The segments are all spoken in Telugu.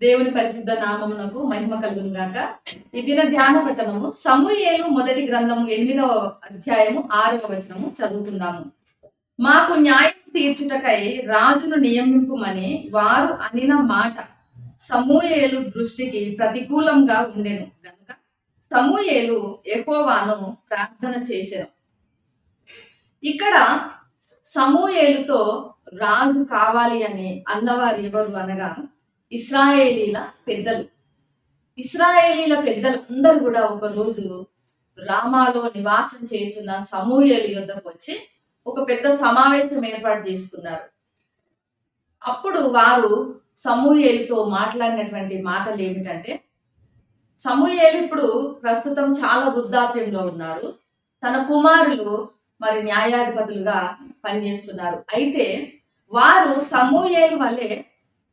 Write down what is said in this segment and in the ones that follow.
దేవుని పరిశుద్ధ నామమునకు మహిమ కలుగును గాక. ఈ దిన ధ్యాన పట్టణము సమూయేలు మొదటి గ్రంథము ఎనిమిదవ అధ్యాయము ఆరవ వచనము చదువుతున్నాము మాకు న్యాయం తీర్చుటకై రాజును నియమింపుమని వారు అనిన మాట సమూయేలు దృష్టికి ప్రతికూలంగా ఉండెను కనుక సమూయేలు ఎహోవాను ప్రార్థన చేశారు ఇక్కడ సమూయేలుతో రాజు కావాలి అని అన్నవారు ఎవరు అనగా ఇస్రాయేలీల పెద్దలు. ఇస్రాయేలీల పెద్దలందరూ కూడా ఒక రోజు రామాలో నివాసం చేస్తున్న సమూహలు యుద్ధకు వచ్చి ఒక పెద్ద సమావేశం ఏర్పాటు చేసుకున్నారు. అప్పుడు వారు సమూయేలుతో మాట్లాడినటువంటి మాటలు ఏమిటంటే సమూయేలు ఇప్పుడు ప్రస్తుతం చాలా వృద్ధాప్యంలో ఉన్నారు. తన కుమారులు మరి న్యాయాధిపతులుగా పనిచేస్తున్నారు. అయితే వారు సమూయేలు వల్లే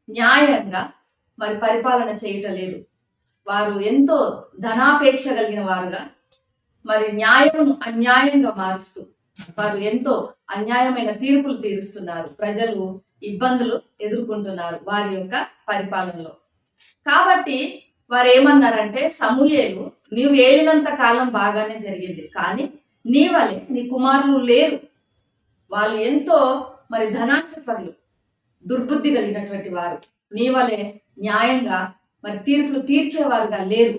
న్యాయంగా మరి పరిపాలన చేయటం లేదు. వారు ఎంతో ధనాపేక్ష కలిగిన వారుగా మరి న్యాయమును అన్యాయంగా మారుస్తూ వారు ఎంతో అన్యాయమైన తీర్పులు తీరుస్తున్నారు. ప్రజలు ఇబ్బందులు ఎదుర్కొంటున్నారు వారి యొక్క పరిపాలనలో. కాబట్టి వారు ఏమన్నారంటే సమూహేలు నీవు ఏలినంత కాలం బాగానే జరిగింది. కానీ నీ వలె నీ కుమారులు లేరు. వాళ్ళు ఎంతో మరి ధనాశపరులు దుర్బుద్ధి కలిగినటువంటి వారు. నీ వలె న్యాయంగా మరి తీర్పులు తీర్చేవారుగా లేరు.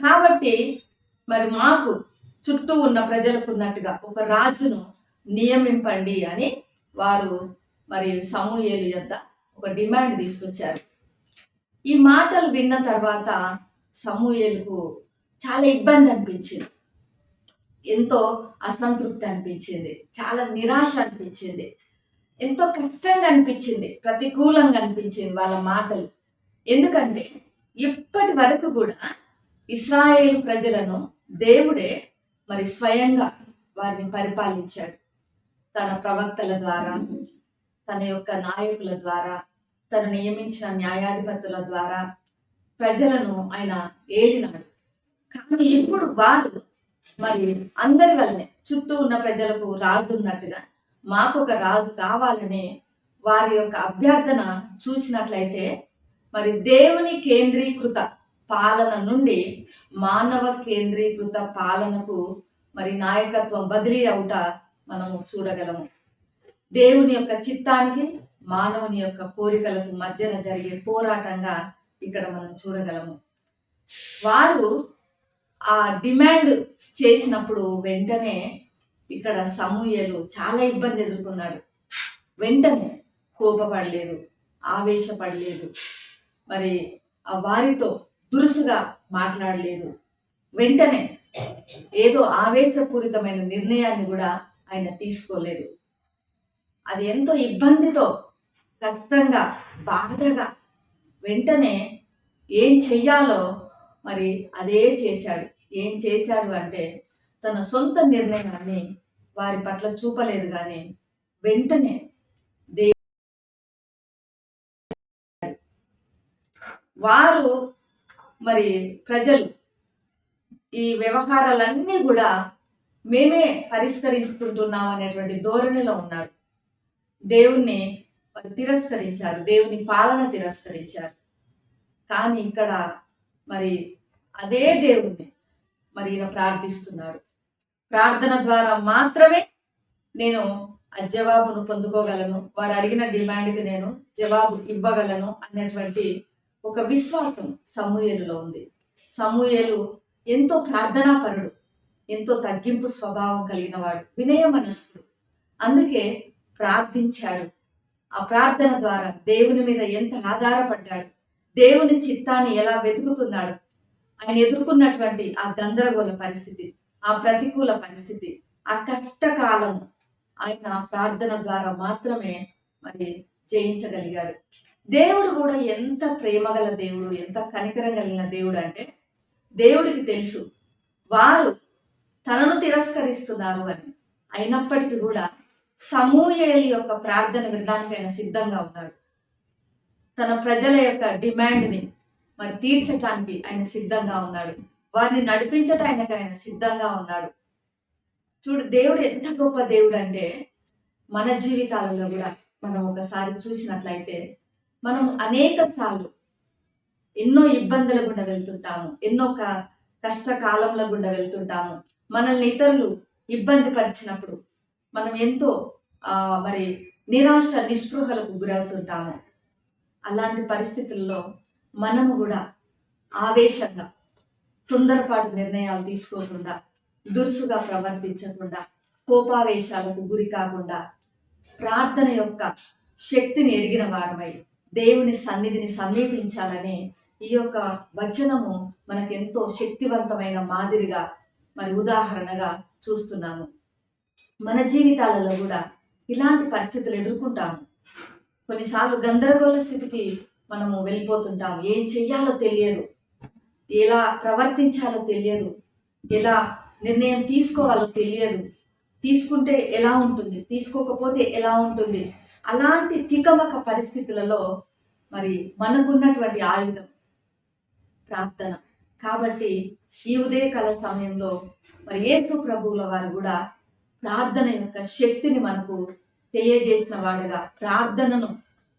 కాబట్టి మరి మాకు చుట్టూ ఉన్న ప్రజలకు ఉన్నట్టుగా ఒక రాజును నియమింపండి అని వారు మరి సమూహేలు యొద్ద ఒక డిమాండ్ తీసుకొచ్చారు. ఈ మాటలు విన్న తర్వాత సమూహేలకు చాలా ఇబ్బంది అనిపించింది. ఎంతో అసంతృప్తి అనిపించింది. చాలా నిరాశ అనిపించింది. ఎంతో కష్టంగా అనిపించింది ప్రతికూలంగా అనిపించింది వాళ్ళ మాటలు. ఎందుకంటే ఇప్పటి వరకు కూడా ఇస్రాయేల్ ప్రజలను దేవుడే మరి స్వయంగా వారిని పరిపాలించాడు. తన ప్రవక్తల ద్వారా తన యొక్క నాయకుల ద్వారా తను నియమించిన న్యాయాధిపతుల ద్వారా ప్రజలను ఆయన ఏలినాడు. కానీ ఇప్పుడు వారు మరి అందరి వల్లనే చుట్టూ ఉన్న ప్రజలకు రాజు ఉన్నట్టుగా మాకు ఒక రాజు కావాలని వారి యొక్క అభ్యర్థన చూసినట్లయితే మరి దేవుని కేంద్రీకృత పాలన నుండి మానవ కేంద్రీకృత పాలనకు మరి నాయకత్వం బదిలీ అవుట మనము చూడగలము. దేవుని యొక్క చిత్తానికి మానవుని యొక్క కోరికలకు మధ్యన జరిగే పోరాటంగా ఇక్కడ మనం చూడగలము. వారు ఆ డిమాండ్ చేసినప్పుడు వెంటనే ఇక్కడ సమూయలు చాలా ఇబ్బంది ఎదుర్కొన్నాడు. వెంటనే కోపపడలేదు ఆవేశపడలేదు. మరి ఆ వారితో దురుసుగా మాట్లాడలేదు. వెంటనే ఏదో ఆవేశపూరితమైన నిర్ణయాన్ని కూడా ఆయన తీసుకోలేదు. అది ఎంతో ఇబ్బందితో కష్టంగా బాధగా వెంటనే ఏం చెయ్యాలో మరి అదే చేశాడు. ఏం చేశాడు అంటే తన సొంత నిర్ణయాన్ని వారి పట్ల చూపలేదు కానీ వెంటనే దే వారు మరి ప్రజలు ఈ వ్యవహారాలన్నీ కూడా మేమే పరిష్కరించుకుంటున్నాం అనేటువంటి ధోరణిలో ఉన్నారు. దేవుణ్ణి తిరస్కరించారు దేవుని పాలన తిరస్కరించారు. కానీ ఇక్కడ మరి అదే దేవుణ్ణి మరి ఈయన ప్రార్థిస్తున్నాడు. ప్రార్థన ద్వారా మాత్రమే నేను ఆ జవాబును పొందుకోగలను. వారు అడిగిన డిమాండ్కి నేను జవాబు ఇవ్వగలను అన్నటువంటి ఒక విశ్వాసం సమూహలులో ఉంది. సమూహలు ఎంతో ప్రార్థనాపరుడు ఎంతో తగ్గింపు స్వభావం కలిగిన వాడు వినయ మనస్కుడు. అందుకే ప్రార్థించాడు. ఆ ప్రార్థన ద్వారా దేవుని మీద ఎంత ఆధారపడ్డాడు దేవుని చిత్తాన్ని ఎలా వెతుకుతున్నాడు ఆయన ఎదుర్కొన్నటువంటి ఆ గందరగోళ పరిస్థితి ఆ ప్రతికూల పరిస్థితి ఆ కష్టకాలం ఆయన ప్రార్థన ద్వారా మాత్రమే మరి జయించగలిగాడు. దేవుడు కూడా ఎంత ప్రేమగల దేవుడు ఎంత కనికరం కలిగిన దేవుడు అంటే దేవుడికి తెలుసు వారు తనను తిరస్కరిస్తున్నారు అని. అయినప్పటికీ కూడా సమూహేలి యొక్క ప్రార్థన వినడానికి ఆయన సిద్ధంగా ఉన్నాడు. తన ప్రజల యొక్క డిమాండ్ని మరి తీర్చటానికి ఆయన సిద్ధంగా ఉన్నాడు. వారిని నడిపించటానికి ఆయన సిద్ధంగా ఉన్నాడు. చూడు దేవుడు ఎంత గొప్ప దేవుడు అంటే మన జీవితాలలో కూడా మనం ఒకసారి చూసినట్లయితే మనం అనేక సార్లు ఎన్నో ఇబ్బందుల గుండా వెళ్తుంటాము ఎన్నో క కష్టకాలంల గుండా వెళ్తుంటాము. మనల్ని ఇతరులు ఇబ్బంది పరిచినప్పుడు మనం ఎంతో మరి నిరాశ నిస్పృహలకు గురవుతుంటాము. అలాంటి పరిస్థితుల్లో మనము కూడా ఆవేశంగా తొందరపాటు నిర్ణయాలు తీసుకోకుండా దురుసుగా ప్రవర్తించకుండా కోపావేశాలకు గురి కాకుండా ప్రార్థన యొక్క శక్తిని ఎరిగిన వారమై దేవుని సన్నిధిని సమీపించాలని ఈ యొక్క వచనము మనకెంతో శక్తివంతమైన మాదిరిగా మరి ఉదాహరణగా చూస్తున్నాము. మన జీవితాలలో కూడా ఇలాంటి పరిస్థితులు ఎదుర్కొంటాము. కొన్నిసార్లు గందరగోళ స్థితికి మనము వెళ్ళిపోతుంటాము. ఏం చెయ్యాలో తెలియదు. ఎలా ప్రవర్తించాలో తెలియదు. ఎలా నిర్ణయం తీసుకోవాలో తెలియదు. తీసుకుంటే ఎలా ఉంటుంది? తీసుకోకపోతే ఎలా ఉంటుంది? అలాంటి తికమక పరిస్థితులలో మరి మనకున్నటువంటి ఆయుధం ప్రార్థన. కాబట్టి ఈ ఉదయకాల సమయంలో మరి ఏసు ప్రభువుల వారు కూడా ప్రార్థన యొక్క శక్తిని మనకు తెలియజేసిన వాడుగా ప్రార్థనను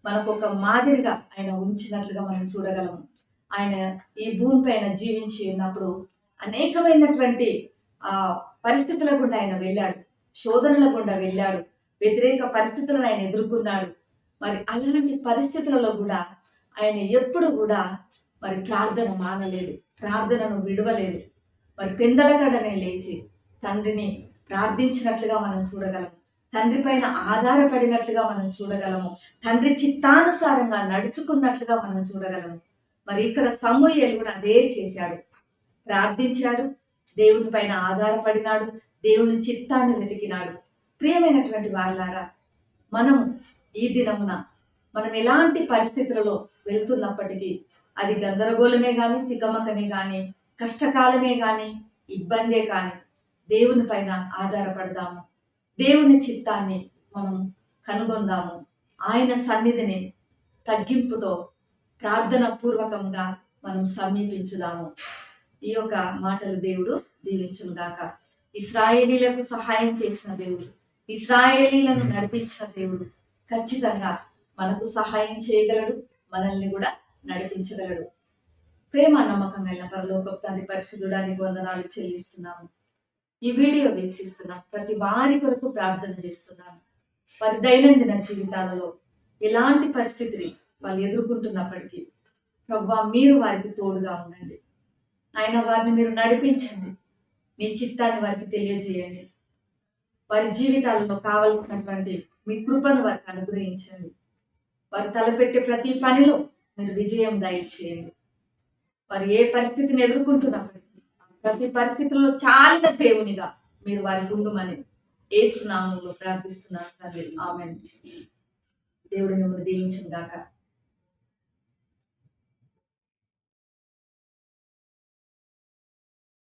మనకు ఒక మాదిరిగా ఆయన ఉంచినట్లుగా మనం చూడగలము. ఆయన ఈ భూమిపైన జీవించి ఉన్నప్పుడు అనేకమైనటువంటి ఆ పరిస్థితుల గుండా ఆయన వెళ్ళాడు. శోధనల గుండా వెళ్ళాడు. వ్యతిరేక పరిస్థితులను ఆయన ఎదుర్కొన్నాడు. మరి అలాంటి పరిస్థితులలో కూడా ఆయన ఎప్పుడు కూడా మరి ప్రార్థన మానలేదు. ప్రార్థనను విడవలేదు. మరి పెందలకడనే లేచి తండ్రిని ప్రార్థించినట్లుగా మనం చూడగలము తండ్రి పైన ఆధారపడినట్లుగా మనం చూడగలము. తండ్రి చిత్తానుసారంగా నడుచుకున్నట్లుగా మనం చూడగలము. మరి ఇక్కడ సమూహలు కూడా అదే చేశాడు. ప్రార్థించాడు దేవుని పైన ఆధారపడినాడు దేవుని చిత్తాన్ని వెతికినాడు. ప్రియమైనటువంటి వాళ్ళారా మనం ఈ దినమున మనం ఎలాంటి పరిస్థితులలో వెళుతున్నప్పటికీ అది గందరగోళమే కానీ తికమకనే కానీ కష్టకాలమే కానీ ఇబ్బందే కానీ దేవుని పైన ఆధారపడదాము. దేవుని చిత్తాన్ని మనం కనుగొందాము. ఆయన సన్నిధిని తగ్గింపుతో ప్రార్థన పూర్వకంగా మనం సమీపించుదాము. ఈ యొక్క మాటలు దేవుడు దీవించుగాక ఇస్రాయేలీలకు సహాయం చేసిన దేవుడు ఇస్రాయేలీలను నడిపించిన దేవుడు ఖచ్చితంగా మనకు సహాయం చేయగలడు మనల్ని కూడా నడిపించగలడు. ప్రేమ నమ్మకం కలిగిన పరలోక తండ్రి పరిశుద్ధుడానికి వందనాలు చెల్లిస్తున్నాము. ఈ వీడియో వీక్షిస్తున్నాం ప్రతి వారి కొరకు ప్రార్థన చేస్తున్నాను. వారి దైనందిన జీవితాలలో ఎలాంటి పరిస్థితిని వాళ్ళు ఎదుర్కొంటున్నప్పటికీ ప్రభా మీరు వారికి తోడుగా ఉండండి. ఆయన వారిని మీరు నడిపించండి. మీ చిత్తాన్ని వారికి తెలియజేయండి. వారి జీవితాలలో కావలసినటువంటి మీ కృపను వారికి అనుగ్రహించండి. వారు తలపెట్టే ప్రతి పనిలో మీరు విజయం దయచేయండి. వారు ఏ పరిస్థితిని ఎదుర్కొంటున్నప్పటికీ ప్రతి పరిస్థితుల్లో చాలిన దేవునిగా మీరు వారి గుండుమని ఏసునామంలో ప్రార్థిస్తున్నాను తండ్రి. ఆమె దేవుడు మిమ్మల్ని దీవించిన గాక.